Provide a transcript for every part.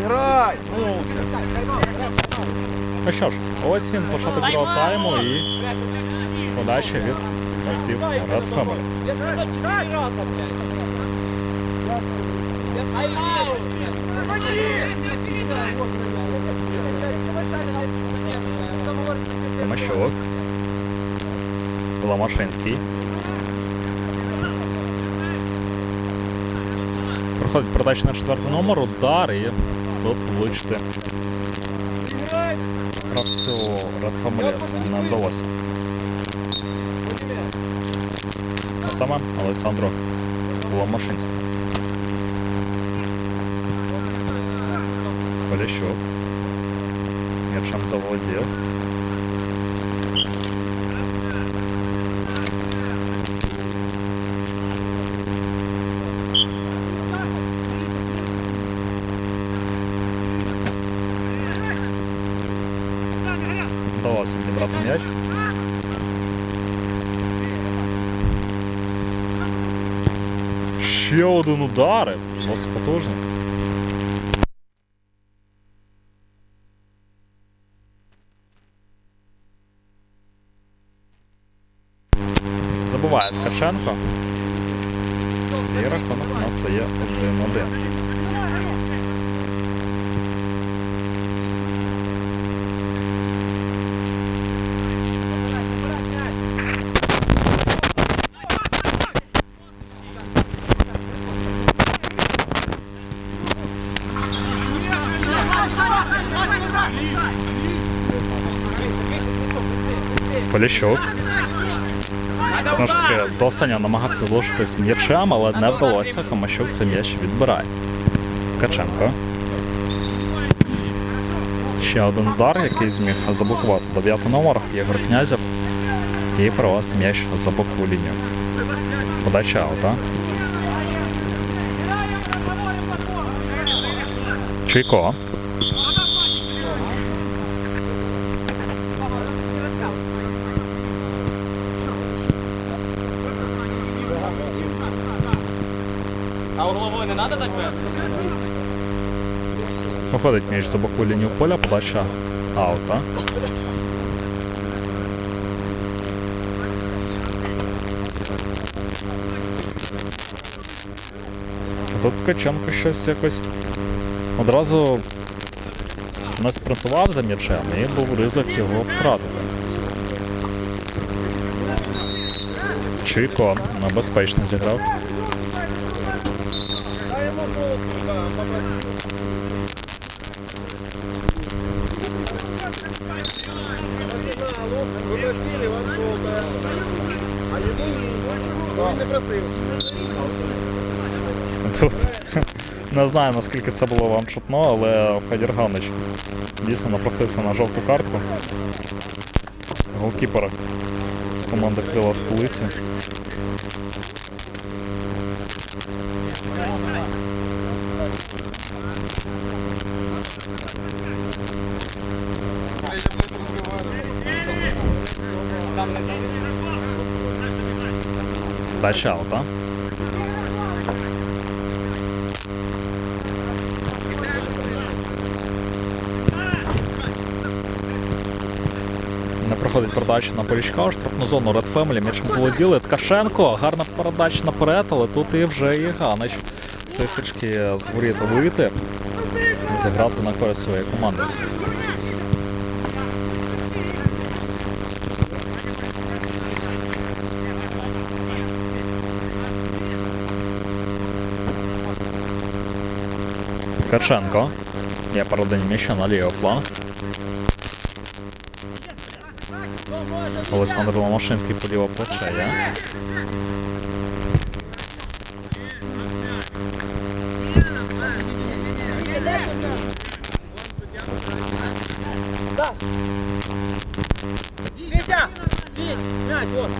Іграй! Ну що ж, ось він початок другого тайму і подача від гравців Red Family. Тимощук. Ломашинський. Проходить передача на четвертий номер, удар і тут влучити гравцю Red Family не вдалося. А саме Олександру Ломашинському. Поліщук. М'ячем заволодів. Вдалося відібрати м'яч. Ще один удар. Досить потужний. Забуває Ткаченко. І рахунок у нас стає 1-1. Поліщук. Знову ж таки, Досаня намагався залишитись з м'ячем, але не вдалося. Комащук цей м'яч відбирає. Ткаченко. Ще один удар, який зміг заблокувати дев'ятий номер Єгор Князєв. І провести м'яч за бокову лінію. Подача аута. Чуйко. Надо дать вес? Виходить м'яч за лінію поля, подача аута. Тут Ткаченко щось якось одразу не спринтував за м'ячем і був ризик його втратити. Чуйко небезпечно зіграв. Тут не знаю наскільки це було вам чутно, але Федір Ганич дійсно напросився на жовту картку. Голкіпера команда крила столиці. Дача аута. Не проходить передача на Полічка, штрафну зону Red Family, м'ячем заволоділи. Ткашенко, гарна передача наперед, але тут і вже і Ганич. Трішки з воріт вийти, зіграти на користь своєї команди. Ткаченко. Є передання м'яча на лівий фланг. Олександр Ломашинський по ліве плече! Мяч, вот!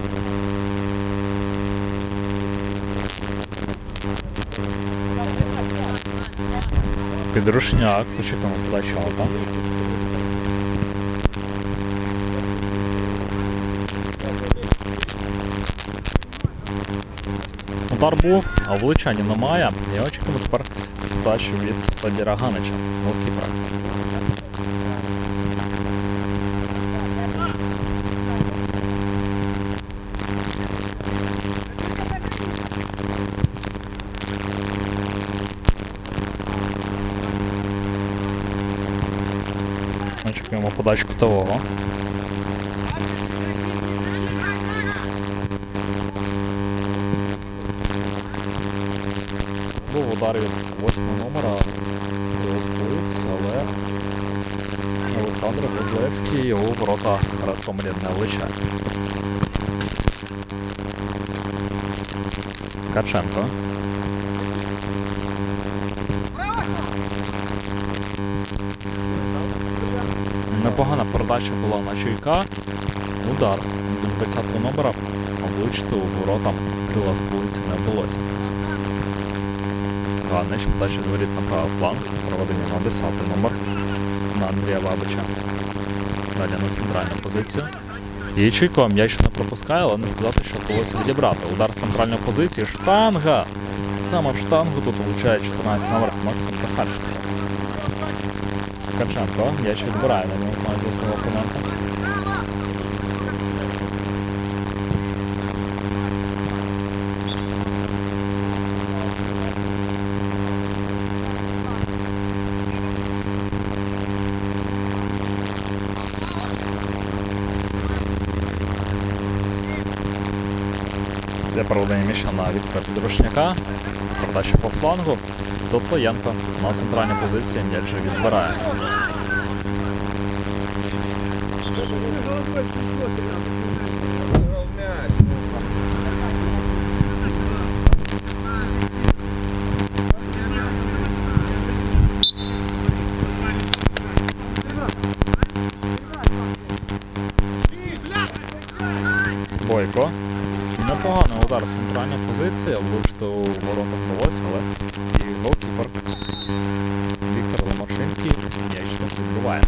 Підрушняк, почекаємо подача там. Удар був, А влучання немає. Я очікуємо тепер подачу від Владіра Ганича, голкіпера. Очікуємо подачу кутового. Був удар від восьмого номера Білостоїць, але Олександр Годлевський у ворота Радфомлі не влучає. Каченко. Непогана передача була на Чуйка. Удар від 20-го номера. Влучити у ворота крила столиці не вдалося. Ганич, подача дворіт на правий фланг, проведення на 10 номер на Андрія Бабича. Далі на центральну позицію. І Чуйко м'яч не пропускає, але не сказати, що вдалося відібрати. Удар з центральної позиції. Штанга! Саме в штангу тут влучає 14 номер Максим Захарченко. Ткаченко, м'яч відбирає на нього майже свого опонента. Для проведення м'яча на Віктора Підрушняка. Передача по флангу. Тут Лоєнко на центральній позиції м'яч вже відбирає. Бойко. Непоганий удар з центральної позиції, влучити у ворота вдалося, але і голкіпер Віктор Ломашинський м'яч не відбуває,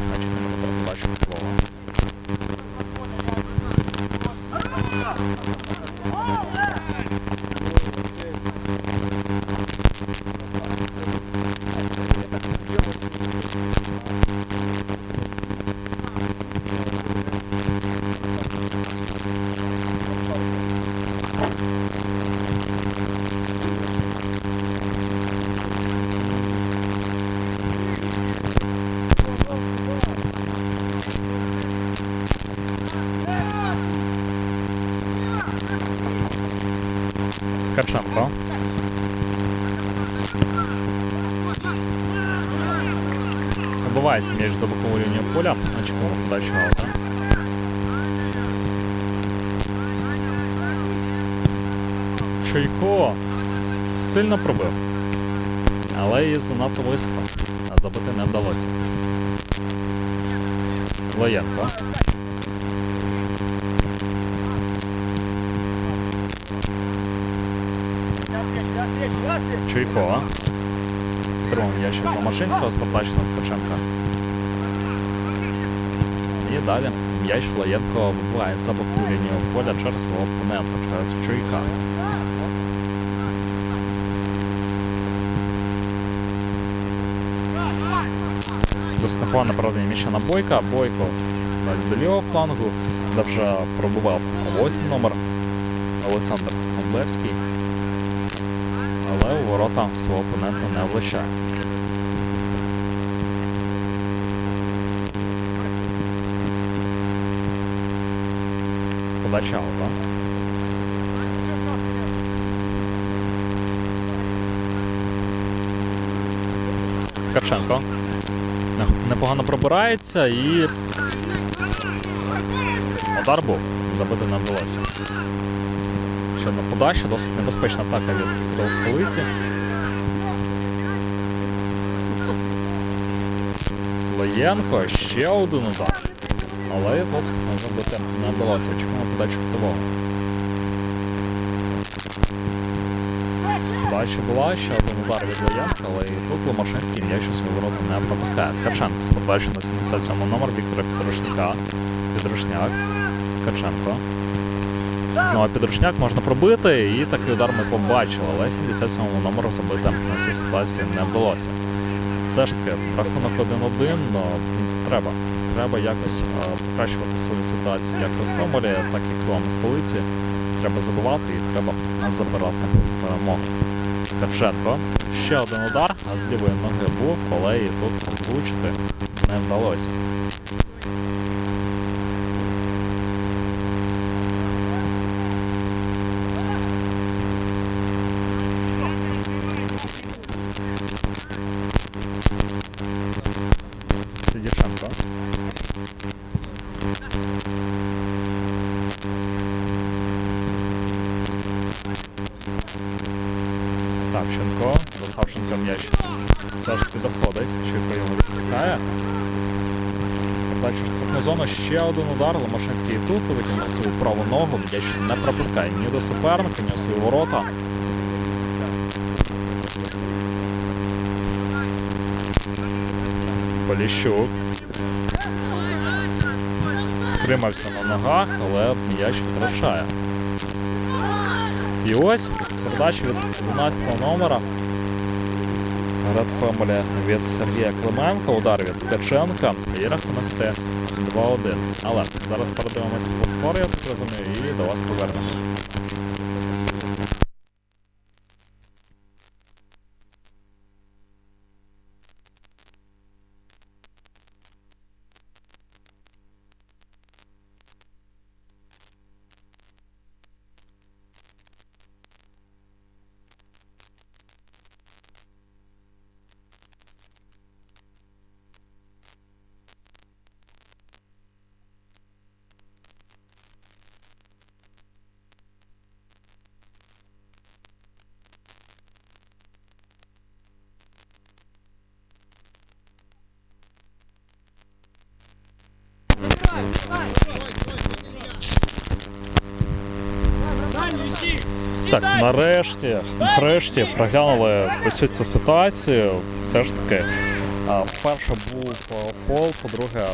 Каченко. Вибивається м'яч за бокову лінію поля. Очікуємо подачу аута. Чайко сильно пробив. Але і занадто високо. А забити не вдалося. Воєнко. Чуйко. Підтримав м'яч від Ломашинського з поплаченого Ткаченка. І далі м'яч Лаєнко вибиває за боку лінію поля через свого опонента, через Чуйка. Досить непогане проведення м'яча на Бойка. Бойко до лівого флангу, де вже пробував восьмий номер Олександр у ворота свого опонента не влучає. Подача аута. Ткаченко. Непогано пробирається і. Удар був. Забити не вдалося. Ще одна подача, досить небезпечна атака від Крил столиці. Лоєнко, ще один удар. Але тут забити не вдалося. Очікуємо подачу кутового. Подача була, ще один удар від Лоєнка, але і тут Ломашинський м'яч у свої ворота не пропускає. Ткаченко з подачі на 77 номер Віктора Підрушняка. Підрушняк. Ткаченко. Знову підручняк можна пробити, і такий удар ми побачили, але 77-му номеру забити на цій ситуації не вдалося. Все ж таки, рахунок 1-1, но треба. Треба якось е, покращувати свою ситуацію як у Фомолі, так і вдома столиці. Треба забивати і треба забирати перемогу. Ткаченко. Ще один удар, з лівої ноги був, але і тут влучити не вдалося. Савченко. М'яч все ж таки доходить. Чуйко його відпускає. Передача штрафну. Ще один удар. Ломашинський тут витягнув свою праву ногу. М'яч не пропускає ні до суперника, ні у свої ворота. Поліщук. Тримався на ногах, але м'яч втрачає. І ось передача від 12 номера. Ред Фемелі від Сергія Клименка, удар від Ткаченка і рахунок стає 2-1. Але зараз передивимось повтори, я так розумію, і до вас повернемо. Так, нарешті, нарешті проглянули усю цю ситуацію. Все ж таки, перше був а, фол, по-друге,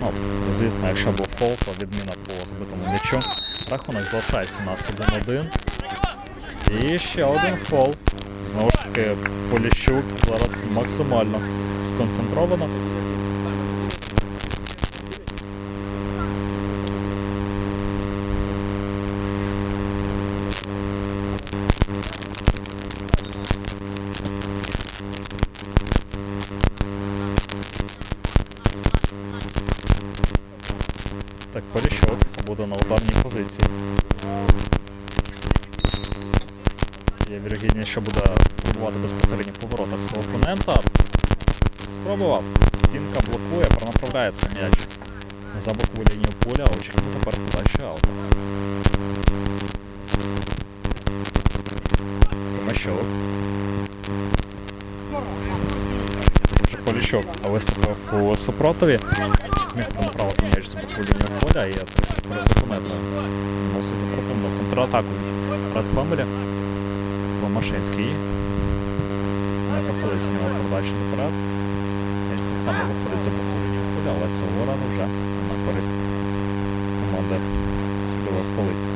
ну, звісно, якщо був фол, то відміна по збитому м'ячу. Рахунок залишається у нас 1-1. І ще один фол. Знову ж таки, Поліщук зараз максимально сконцентровано. Так, Поліщук буде на ударній позиції. Є вірогідність, що буде пробувати безпосередньо в поворотах свого опонента. Спробував. Стінка блокує, пронаправляється м'яч за бокову лінію поля, очікує тепер подача аута. Тимощук. Вже Поліщук висипав у супротиві. Зміг направити м'яч за бокову лінію поля і перезупинити. Носити противну контратаку Red Family. Ломашинський. Проходить з нього наперед. М'яч так само виходить за бокову поля, але цього разу вже на користь команди Біла столиця.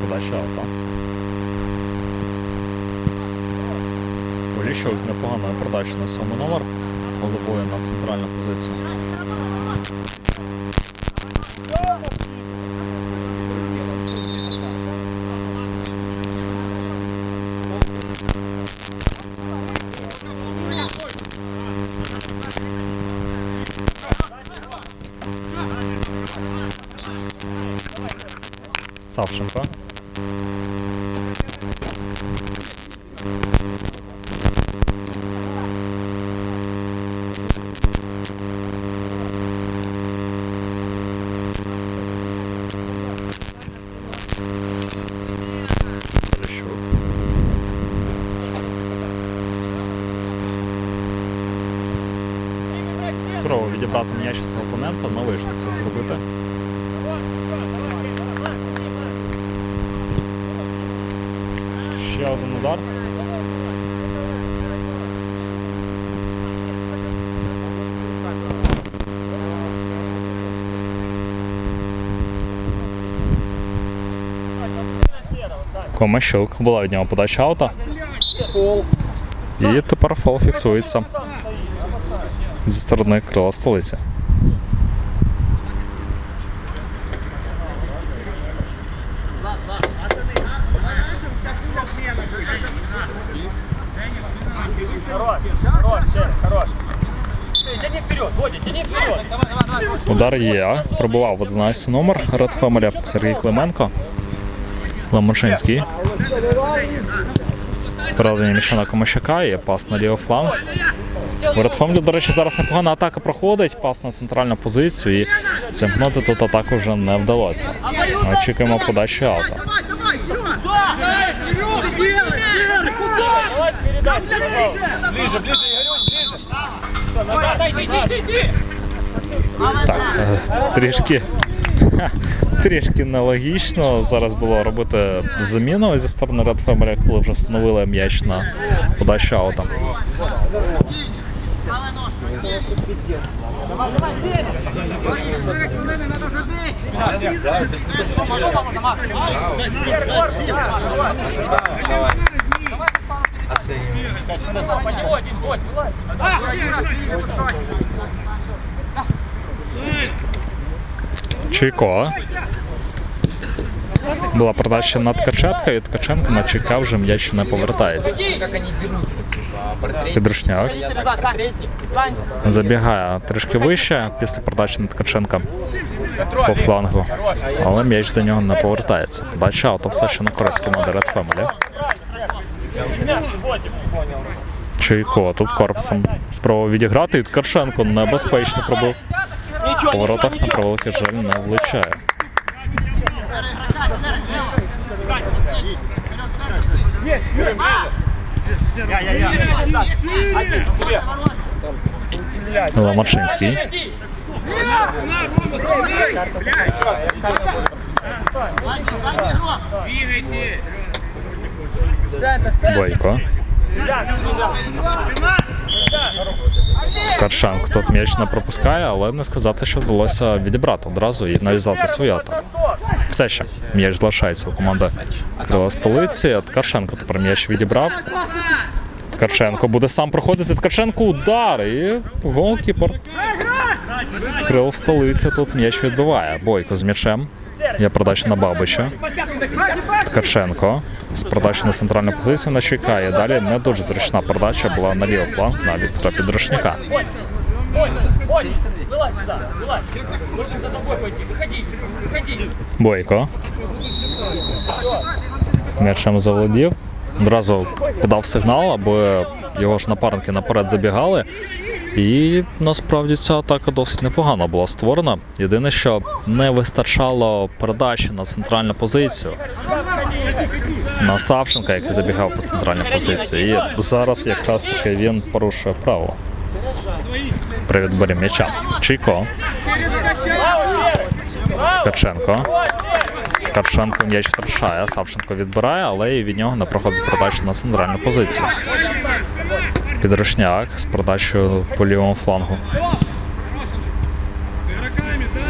Подача авто. Поліщок з непоганою передачею на сьомий номер. Головою на центральну позицію. Відібрати м'яч опонента, не вийшло це зробити. Ще один удар. Комащук. Була від нього подача аута. І тепер фол фіксується зі сторони крила столиці. Удар є. Пробував в 11 номер Red Family Сергій Клименко. Ломашинський. Передання м'яча на Комащака і пас на лівий фланг. У до речі, зараз непогана атака проходить. Пас на центральну позицію і замкнути тут атаку вже не вдалося. Очікуємо подачі с. Ближе, ближе. Так, трішки. Трішки нелогічно зараз було робити заміну зі сторони Red Family, коли вже встановили м'яч на подачу аута. Водь, вылазь. Чуйко. Була передача на Ткаченка, і Ткаченко на Чуйка вже м'яч не повертається. Підручняк забігає трішки вище після передачі на Ткаченка по флангу, але м'яч до нього не повертається. Подача аута все ще на користь команди Red Family. Чуйко тут корпусом спробував відіграти, і Ткаченко небезпечно пробив. В воротах на превеликий жаль не влучає. Ломачинський. Бойко. Каршанк тут м'яч не пропускає, але не сказати, що вдалося відібрати одразу і нав'язати свою атаку. Все ще м'яч залишається у команди Крила столиці. Ткаченко тепер м'яч відібрав. Ткаченко буде сам проходити. Ткаченко удар і голкіпер. Крил столиці тут м'яч відбиває. Бойко з м'ячем. Є передача на Бабича. Ткаченко з передачі на центральну позицію на чекає. Далі не дуже зручна передача була на лівий фланг на Віктора Підрошняка. Водь, Водь, вылазь сюда, вылазь. Лучше за тобой пойти. Выходи, выходи. Бойко. М'ячем заволодів. Одразу подав сигнал, аби його ж напарники наперед забігали. І насправді ця атака досить непогано була створена. Єдине, що не вистачало передачі на центральну позицію. На Савченка, який забігав по центральній позиції. І зараз якраз таки він порушує право. При відборі м'яча. Чайко. Ткаченко. Карченко м'яч втрачає, Савченко відбирає, але і від нього не проходить передача на центральну позицію. Підручняк з передачею по лівому флангу.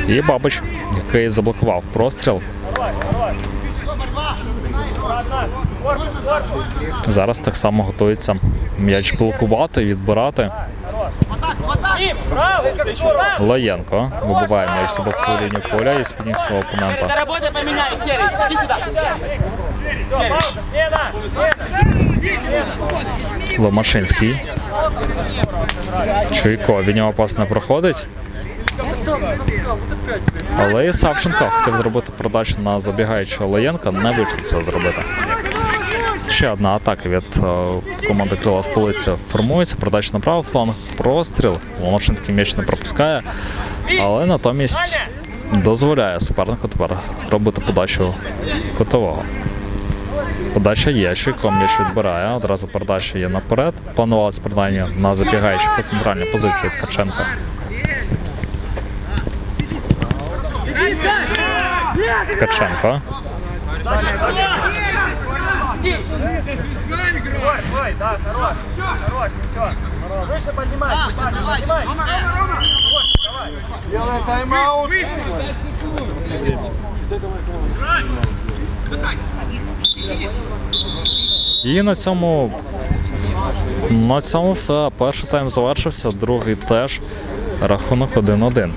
І Бабич, який заблокував простріл. Зараз так само готується м'яч блокувати, відбирати. Лаєнко вибиває м'яч за бокову лінію поля і спідніг свого опонента. Ломашинський. Чуйко, від нього пас не проходить. Але і Савченко хотів зробити передачу на забігаючого Лаєнка, не вийшло цього зробити. Ще одна атака від е, команди Крила столиця формується. Передача на правий фланг, простріл. Ломашинський м'яч не пропускає, але натомість дозволяє супернику тепер робити подачу котового. Подача є, Чуйко м'яч відбирає. Одразу передача є наперед. Планувалось передання на забігаючих по центральній позиції Ткаченка. Ткаченко. Да, хорош, давай. І на цьому. На цьому все. Перший тайм завершився, другий теж. Рахунок 1-1.